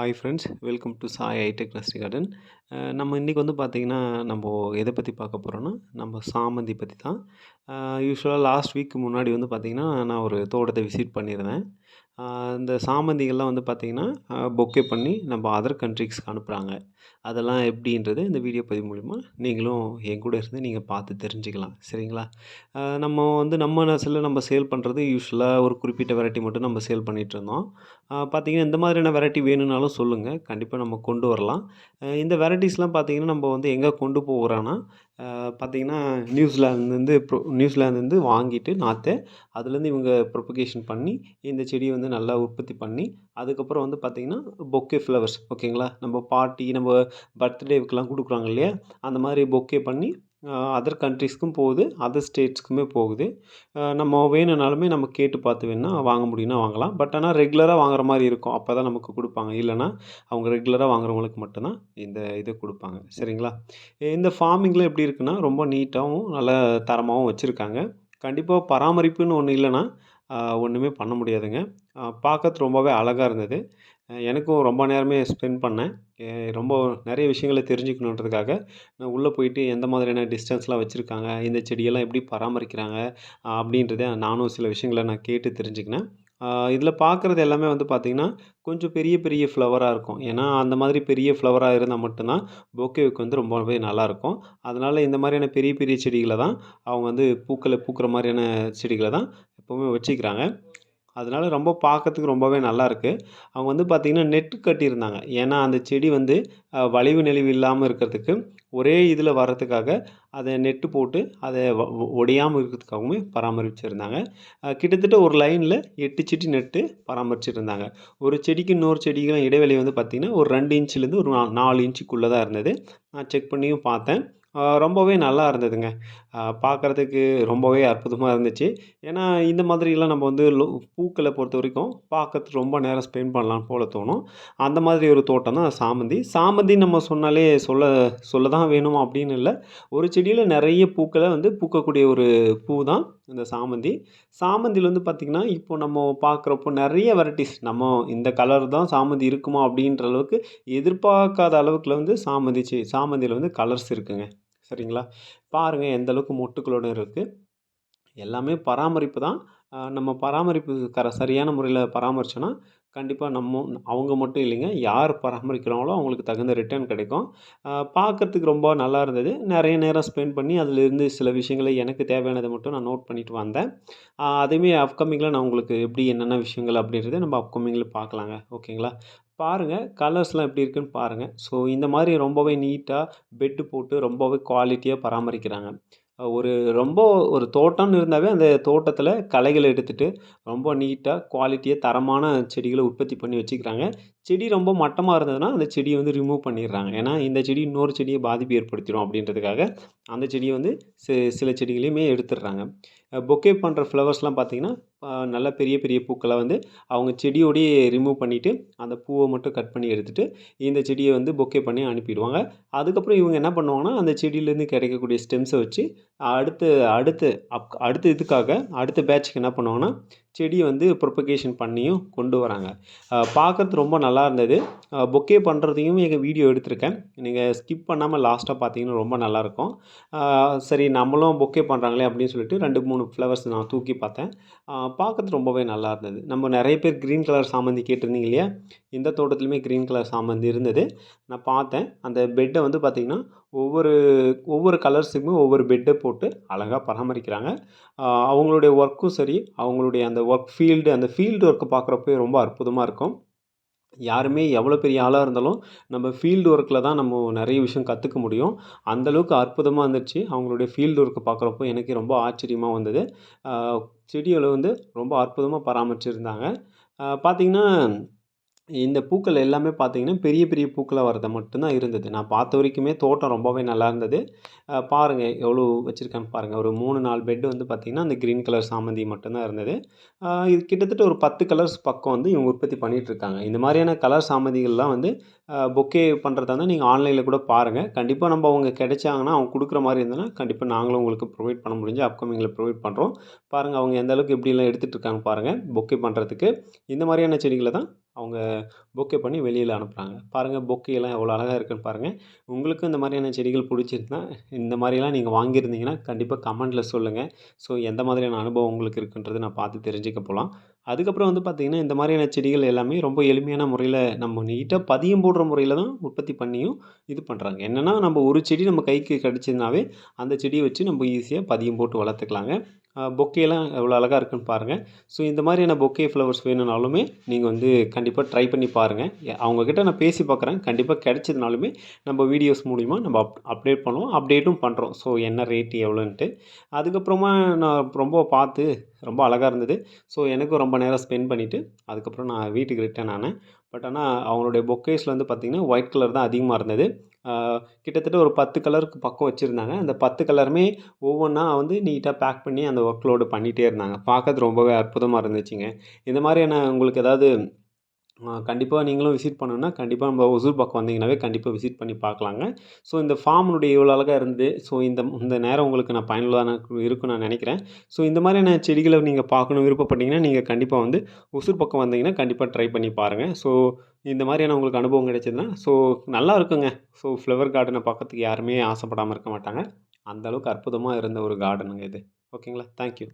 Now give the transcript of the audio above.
Hi friends welcome to Sai ஐடெக் நஸ்டி garden நம்ம இன்றைக்கி வந்து பார்த்திங்கன்னா நம்ம எதை பற்றி பார்க்க போகிறோன்னா நம்ம சாமந்தி பற்றி தான் யூஸ்வலாக லாஸ்ட் வீக் முன்னாடி வந்து பார்த்திங்கன்னா நான் ஒரு தோட்டத்தை விசிட் பண்ணியிருந்தேன். இந்த சாமந்திகள்லாம் வந்து பார்த்திங்கன்னா பொக்கே பண்ணி நம்ம அதர் கண்ட்ரிஸ்க்கு அனுப்புகிறாங்க அதெல்லாம் எப்படின்றது இந்த வீடியோ பதிவு மூலிமா நீங்களும் என் கூட இருந்து நீங்கள் பார்த்து தெரிஞ்சுக்கலாம். சரிங்களா? நம்ம வந்து நம்ம நர்சரியில் நம்ம சேல் பண்ணுறது யூஸ்வலாக ஒரு குறிப்பிட்ட வெரைட்டி மட்டும் நம்ம சேல் பண்ணிகிட்டு இருந்தோம். பார்த்தீங்கன்னா இந்த மாதிரியான வெரைட்டி வேணும்னாலும் சொல்லுங்கள் கண்டிப்பாக நம்ம கொண்டு வரலாம். இந்த வெரைட்டிஸ்லாம் பார்த்திங்கன்னா நம்ம வந்து எங்கே கொண்டு போகிறோன்னா பார்த்தீங்கன்னா நியூசிலாந்துலேருந்து ப்ரோ நியூசிலாந்துலேருந்து வாங்கிட்டு நாற்றை அதுலேருந்து இவங்க ப்ரொபகேஷன் பண்ணி இந்த செடியை வந்து நல்லா உற்பத்தி பண்ணி அதுக்கப்புறம் வந்து பார்த்திங்கன்னா பொக்கே ஃப்ளவர்ஸ் ஓகேங்களா நம்ம பார்ட்டி நம்ம பர்த்டேவுக்கெலாம் கொடுக்குறாங்க இல்லையா? அந்த மாதிரி பொக்கே பண்ணி அதர் கண்ட்ரிஸ்க்கும் போகுது அதர் ஸ்டேட்ஸ்க்குமே போகுது. நம்ம வேணும்னாலுமே நம்ம கேட்டு பார்த்து வேணால் வாங்க முடியும்னா வாங்கலாம். பட் ஆனால் ரெகுலராக வாங்குற மாதிரி இருக்கும். அப்போ தான் நமக்கு கொடுப்பாங்க. இல்லைன்னா அவங்க ரெகுலராக வாங்குறவங்களுக்கு மட்டும்தான் இந்த இதை கொடுப்பாங்க. சரிங்களா? இந்த ஃபார்மிங்கில் எப்படி இருக்குன்னா ரொம்ப நீட்டாகவும் நல்ல தரமாகவும் வச்சுருக்காங்க. கண்டிப்பாக பராமரிப்புன்னு ஒன்று இல்லைன்னா ஒன்றுமே பண்ண முடியாதுங்க. பார்க்கறது ரொம்பவே அழகாக இருந்தது. எனக்கும் ரொம்ப நேரமே ஸ்பெண்ட் பண்ணேன். ரொம்ப நிறைய விஷயங்களை தெரிஞ்சுக்கணுன்றதுக்காக நான் உள்ளே போயிட்டு எந்த மாதிரியான டிஸ்டன்ஸ்லாம் வச்சுருக்காங்க இந்த செடியெல்லாம் எப்படி பராமரிக்கிறாங்க அப்படின்றத நானும் சில விஷயங்களை நான் கேட்டு தெரிஞ்சுக்கினேன். இதில் பார்க்குறது எல்லாமே வந்து பார்த்திங்கன்னா கொஞ்சம் பெரிய பெரிய ஃப்ளவராக இருக்கும். ஏன்னா அந்த மாதிரி பெரிய ஃப்ளவராக இருந்தால் மட்டும்தான் பொக்கேவுக்கு வந்து ரொம்பவே நல்லாயிருக்கும். அதனால் இந்த மாதிரியான பெரிய பெரிய செடிகளை தான் அவங்க வந்து பூக்களை பூக்கிற மாதிரியான செடிகளை தான் எப்போவுமே வச்சுக்கிறாங்க. அதனால ரொம்ப பார்க்கறதுக்கு ரொம்பவே நல்லாயிருக்கு அவங்க வந்து பார்த்திங்கன்னா நெட்டு கட்டியிருந்தாங்க. ஏன்னா அந்த செடி வந்து வளைவு நெளிவு இல்லாமல் இருக்கிறதுக்கு ஒரே இதில் வர்றதுக்காக அதை நெட்டு போட்டு அதை ஒடையாமல் இருக்கிறதுக்காகவுமே பராமரிச்சிருந்தாங்க. கிட்டத்தட்ட ஒரு லைனில் எட்டு செடி நெட்டு பராமரிச்சிருந்தாங்க. ஒரு செடிக்கு இன்னொரு செடிக்கும் இடைவெளி வந்து பார்த்திங்கன்னா ஒரு ரெண்டு இன்ச்சிலேருந்து ஒரு நா- நாலு இன்ச்சுக்குள்ளே தான் இருந்தது. நான் செக் பண்ணியும் பார்த்தேன். ரொம்பவே நல்லா இருந்ததுங்க. பார்க்குறதுக்கு ரொம்பவே அற்புதமாக இருந்துச்சு. ஏன்னா இந்த மாதிரிலாம் நம்ம வந்து லோ பூக்களை பொறுத்த வரைக்கும் பார்க்கறதுக்கு ரொம்ப நேரம் ஸ்பெண்ட் பண்ணலாம் போல தோணும். அந்த மாதிரி ஒரு தோட்டம் தான் சாமந்தி. சாமந்தி நம்ம சொன்னாலே சொல்ல சொல்ல தான் வேணும் அப்படின்னு இல்லை. ஒரு செடியில் நிறைய பூக்களை வந்து பூக்கக்கூடிய ஒரு பூ தான் இந்த சாமந்தி. சாமந்தியில் வந்து பார்த்திங்கன்னா இப்போ நம்ம பார்க்குறப்போ நிறைய வெரைட்டிஸ் நம்ம இந்த கலர் தான் சாமந்தி இருக்குமா அப்படின்ற அளவுக்கு எதிர்பார்க்காத அளவுக்குல வந்து சாமந்தி சாமந்தியில் வந்து கலர்ஸ் இருக்குங்க. சரிங்களா? பாருங்கள் எந்த அளவுக்கு மொட்டுக்களோட இருக்குது எல்லாமே பராமரிப்பு தான். நம்ம பராமரிப்பு கர சரியான முறையில் பராமரித்தோன்னா கண்டிப்பாக நம்ம அவங்க மட்டும் இல்லைங்க. யார் பராமரிக்கிறாங்களோ அவங்களுக்கு தகுந்த ரிட்டர்ன் கிடைக்கும். பார்க்குறதுக்கு பார்க்கறதுக்கு ரொம்ப நல்லா இருந்தது. நிறைய நேரம் ஸ்பெண்ட் பண்ணி அதிலிருந்து சில விஷயங்களை எனக்கு தேவையானதை மட்டும் நான் நோட் பண்ணிட்டு வந்தேன். ஆஹ் அதையுமே அப்கமிங்கில் நான் உங்களுக்கு எப்படி என்னென்ன விஷயங்கள் அப்படின்றத நம்ம அப்கமிங்கில் பார்க்கலாங்க. ஓகேங்களா? பாருங்கள் கலர்ஸ்லாம் எப்படி இருக்குன்னு பாருங்கள் ஸோ இந்த மாதிரி ரொம்பவே நீட்டாக பெட்டு போட்டு ரொம்பவே குவாலிட்டியாக பராமரிக்கிறாங்க. ஒரு ரொம்ப ஒரு தோட்டம்னு இருந்தாவே அந்த தோட்டத்தில் களைகளை எடுத்துகிட்டு ரொம்ப நீட்டாக குவாலிட்டியாக தரமான செடிகளை உற்பத்தி பண்ணி வச்சுக்கிறாங்க. செடி ரொம்ப மட்டமாக இருந்ததுன்னா அந்த செடியை வந்து ரிமூவ் பண்ணிடுறாங்க. ஏன்னா இந்த செடி இன்னொரு செடியை பாதிப்பு ஏற்படுத்திடும் அப்படின்றதுக்காக அந்த செடியை வந்து சில செடிகளையுமே எடுத்துடுறாங்க. பொக்கே பண்ணுற ஃப்ளவர்ஸ்லாம் பார்த்தீங்கன்னா நல்ல பெரிய பெரிய பூக்களை வந்து அவங்க செடியோடையே ரிமூவ் பண்ணிவிட்டு அந்த பூவை மட்டும் கட் பண்ணி எடுத்துகிட்டு இந்த செடியை வந்து பொக்கே பண்ணி அனுப்பிடுவாங்க. அதுக்கப்புறம் இவங்க என்ன பண்ணுவாங்கன்னா அந்த செடியிலேருந்து கிடைக்கக்கூடிய ஸ்டெம்ஸை வச்சு அடுத்து அடுத்து அப் அடுத்த இதுக்காக அடுத்த பேட்சுக்கு என்ன பண்ணுவாங்கன்னா செடியை வந்து ப்ரொபகேஷன் பண்ணியும் கொண்டு வராங்க. பார்க்கறது ரொம்ப நல்லா இருந்தது. பொக்கே பண்ணுறதையும் எங்கள் வீடியோ எடுத்திருக்கேன். நீங்கள் ஸ்கிப் பண்ணாமல் லாஸ்ட்டாக பார்த்தீங்கன்னா ரொம்ப நல்லாயிருக்கும் சரி நம்மளும் பொக்கே பண்ணுறாங்களே அப்படின்னு சொல்லிட்டு ரெண்டு மூணு ஃப்ளவர்ஸ் நான் தூக்கி பார்த்தேன். பார்க்கறது ரொம்பவே நல்லா இருந்தது நம்ம நிறைய பேர் க்ரீன் கலர் சாமந்தி கேட்டிருந்தீங்க இல்லையா? இந்த தோட்டத்துலையுமே க்ரீன் கலர் சாமந்தி இருந்தது. நான் பார்த்தேன். அந்த பெட்டை வந்து பார்த்திங்கன்னா ஒவ்வொரு ஒவ்வொரு கலர்ஸுக்குமே ஒவ்வொரு பெட்டை போட்டு அழகாக பராமரிக்கிறாங்க. அவங்களுடைய ஒர்க்கும் சரி அவங்களுடைய அந்த ஒர்க் ஃபீல்டு அந்த ஃபீல்டு ஒர்க்கை பார்க்குறப்பே ரொம்ப அற்புதமாக இருக்கும். யாருமே எவ்வளோ பெரிய ஆளாக இருந்தாலும் நம்ம ஃபீல்டு ஒர்க்கில் தான் நம்ம நிறைய விஷயம் கற்றுக்க முடியும். அந்தளவுக்கு அற்புதமாக இருந்துச்சு அவங்களுடைய ஃபீல்டு ஒர்க்கை பார்க்குறப்போ எனக்கு ரொம்ப ஆச்சரியமாக வந்தது. செடிகளை வந்து ரொம்ப அற்புதமாக பராமரிச்சிருந்தாங்க. பார்த்திங்கன்னா பார்த்தீங்கன்னா இந்த பூக்கள் எல்லாமே பார்த்தீங்கன்னா பெரிய பெரிய பூக்களாக வரது மட்டும்தான் இருந்தது. நான் பார்த்த வரைக்குமே தோட்டம் ரொம்பவே நல்லா இருந்தது. பாருங்கள் எவ்வளோ வச்சுருக்கான்னு பாருங்கள் ஒரு மூணு நாலு பெட் வந்து பார்த்திங்கன்னா அந்த க்ரீன் கலர் சாமந்தி மட்டும்தான் இருந்தது. இது கிட்டத்தட்ட ஒரு பத்து கலர்ஸ் பக்கம் வந்து இவங்க உற்பத்தி பண்ணிகிட்ருக்காங்க இந்த மாதிரியான கலர் சாமந்திகள்லாம் வந்து பொக்கே பண்ணுறதா இருந்தால் நீங்கள் ஆன்லைனில் கூட பாருங்கள் கண்டிப்பாக நம்ம அவங்க கிடைச்சாங்கன்னா அவங்க கொடுக்குற மாதிரி இருந்ததுன்னா கண்டிப்பாக நாங்களும் உங்களுக்கு ப்ரொவைட் பண்ண முடிஞ்சு அப்கமிங்கில் ப்ரொவைட் பண்ணுறோம் பாருங்கள் அவங்க எந்த அளவுக்கு எப்படிலாம் எடுத்துகிட்டு இருக்காங்க பாருங்கள் பொக்கே பண்ணுறதுக்கு இந்த மாதிரியான செடிகளை தான் அவங்க பொக்கே பண்ணி வெளியில் அனுப்புகிறாங்க பாருங்கள் பொக்கேலாம் எவ்வளோ அழகாக இருக்குன்னு பாருங்கள் உங்களுக்கும் இந்த மாதிரியான செடிகள் பிடிச்சிருந்தா இந்த மாதிரிலாம் நீங்கள் வாங்கியிருந்தீங்கன்னா கண்டிப்பாக கமெண்ட்டில் சொல்லுங்கள் ஸோ எந்த மாதிரியான அனுபவம் உங்களுக்கு இருக்குன்றது நான் பார்த்து தெரிஞ்சுக்க போகலாம் அதுக்கப்புறம் வந்து பார்த்திங்கன்னா இந்த மாதிரியான செடிகள் எல்லாமே ரொம்ப எளிமையான முறையில் நம்ம நீட்டாக பதியம் போடுற முறையில் தான் உற்பத்தி பண்ணியும் இது பண்ணுறாங்க என்னென்னா நம்ம ஒரு செடி நம்ம கைக்கு கிடச்சதுனாவே அந்த செடியை வச்சு நம்ம ஈஸியாக பதியம் போட்டு வளர்த்துக்கலாங்க. பொக்கேலாம் எவ்வளோ அழகாக இருக்குன்னு பாருங்கள் ஸோ இந்த மாதிரியான பொக்கே ஃப்ளவர்ஸ் வேணும்னாலுமே நீங்கள் வந்து கண்டிப்பாக ட்ரை பண்ணி பாருங்கள் அவங்கக்கிட்ட நான் பேசி பார்க்குறேன் கண்டிப்பாக கிடைச்சதுனாலுமே நம்ம வீடியோஸ் மூலிமா நம்ம அப் அப்டேட் பண்ணுவோம் அப்டேட்டும் பண்ணுறோம் ஸோ என்ன ரேட்டு எவ்வளோன்ட்டு. அதுக்கப்புறமா நான் ரொம்ப பார்த்து ரொம்ப அழகாக இருந்தது. ஸோ எனக்கும் ரொம்ப நேரம் ஸ்பெண்ட் பண்ணிவிட்டு அதுக்கப்புறம் நான் வீட்டுக்கு ரிட்டர்ன் ஆனேன். பட் ஆனால் அவங்களுடைய பொக்கேஸில் வந்து பார்த்திங்கன்னா ஒயிட் கலர் தான் அதிகமாக இருந்தது. கிட்டத்தட்ட ஒரு பத்து கலருக்கு பக்கம் வச்சுருந்தாங்க. அந்த பத்து கலருமே ஒவ்வொன்றா வந்து நீட்டாக பேக் பண்ணி அந்த ஒர்க் லோடு பண்ணிகிட்டே இருந்தாங்க. பார்க்கறது ரொம்பவே அற்புதமாக இருந்துச்சுங்க. இந்த மாதிரியான உங்களுக்கு ஏதாவது கண்டிப்பாக நீங்களும் விசிட் பண்ணணுன்னா கண்டிப்பாக நம்ம ஒசூர் பக்கம் வந்தீங்கன்னாவே கண்டிப்பாக விசிட் பண்ணி பார்க்கலாங்க. ஸோ இந்த ஃபார்ம்னுடைய இவ்வளோ அழகாக இருந்து ஸோ இந்த இந்த நேரம் உங்களுக்கு நான் பயனுள்ளதான இருக்கும்னு நான் நினைக்கிறேன். ஸோ இந்த மாதிரியான செடிகளை நீங்கள் பார்க்கணும் விருப்பப்பட்டீங்கன்னா நீங்கள் கண்டிப்பாக வந்து ஒசூர் பக்கம் வந்தீங்கன்னா கண்டிப்பாக ட்ரை பண்ணி பாருங்கள் ஸோ இந்த மாதிரியான உங்களுக்கு அனுபவம் கிடைச்சதுன்னா ஸோ நல்லா இருக்குங்க. ஸோ ஃப்ளவர் கார்டனை பார்க்கறதுக்கு யாருமே ஆசைப்படாமல் இருக்க மாட்டாங்க. அந்தளவுக்கு அற்புதமாக இருந்த ஒரு கார்டனுங்க இது. ஓகேங்களா தேங்க்யூ